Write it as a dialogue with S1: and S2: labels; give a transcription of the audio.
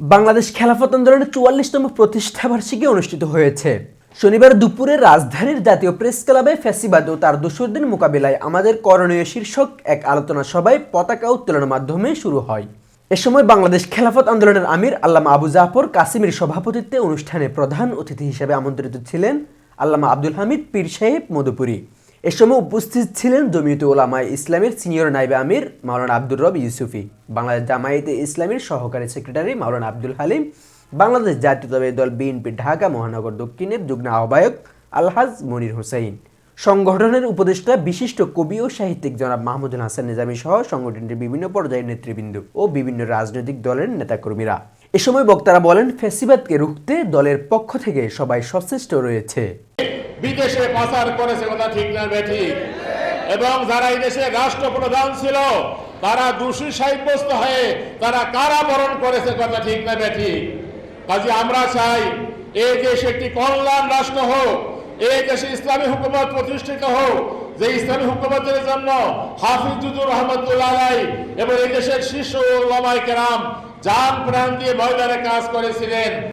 S1: বাংলাদেশ খেলাফত আন্দোলনের চুয়াল্লিশতম প্রতিষ্ঠাবার্ষিকী অনুষ্ঠিত হয়েছে। শনিবার দুপুরে রাজধানীর জাতীয় প্রেস ক্লাবে ফ্যাসিবাদ ও তার দোসরদের মোকাবিলায় আমাদের করণীয় শীর্ষক এক আলোচনা সভায় পতাকা উত্তোলনের মাধ্যমে শুরু হয়। এ সময় বাংলাদেশ খেলাফত আন্দোলনের আমির আল্লামা আবু জাফর কাসিমের সভাপতিত্বে অনুষ্ঠানে প্রধান অতিথি হিসেবে আমন্ত্রিত ছিলেন আল্লামা আব্দুল হামিদ পীর সাহেব মধুপুরী। এ সময় উপস্থিত ছিলেন জমিয়ত ওলামায় ইসলামের সিনিয়র নাইবে আমির মাওলানা আব্দুর রব ইউসুফি, বাংলাদেশ জামায়াতে ইসলামীর সহকারী সেক্রেটারি মাওলানা আব্দুল হালিম, বাংলাদেশ জাতীয় জাতীয়তাবাদী দল বিএনপি ঢাকা মহানগর দক্ষিণের যুগ্ম আহ্বায়ক আলহাজ মনির হোসেন সংগঠনের উপদেষ্টা বিশিষ্ট কবি ও সাহিত্যিক জনাব মাহমুদুল হাসান নিজামী সহ সংগঠনটির বিভিন্ন পর্যায়ের নেতৃবৃন্দ ও বিভিন্ন রাজনৈতিক দলের নেতাকর্মীরা। এ সময় বক্তারা বলেন ফ্যাসিবাদকে রুখতে দলের পক্ষ থেকে সবাই সচেষ্ট রয়েছে।
S2: বিদেশে পাচার করেছে কথা ঠিক না বেঠি এবং যারা এই দেশে রাষ্ট্রপ্রধান ছিল, তারা দোষী সাব্যস্ত হয়ে তারা কারাবরণ করেছে কথা ঠিক না বেঠি কাজে আমরা চাই এই দেশ একটি কল্যাণ রাষ্ট্র হোক এই দেশে ইসলামী হুকুমত প্রতিষ্ঠিত হোক, যে ইসলামী হুকুমতের জন্য হাফিজুদুর রহমতুল্লাহ এবং এই দেশের শীর্ষ ওলামায়ে কেরাম জান প্রাণ দিয়ে ময়দানে কাজ করেছিলেন।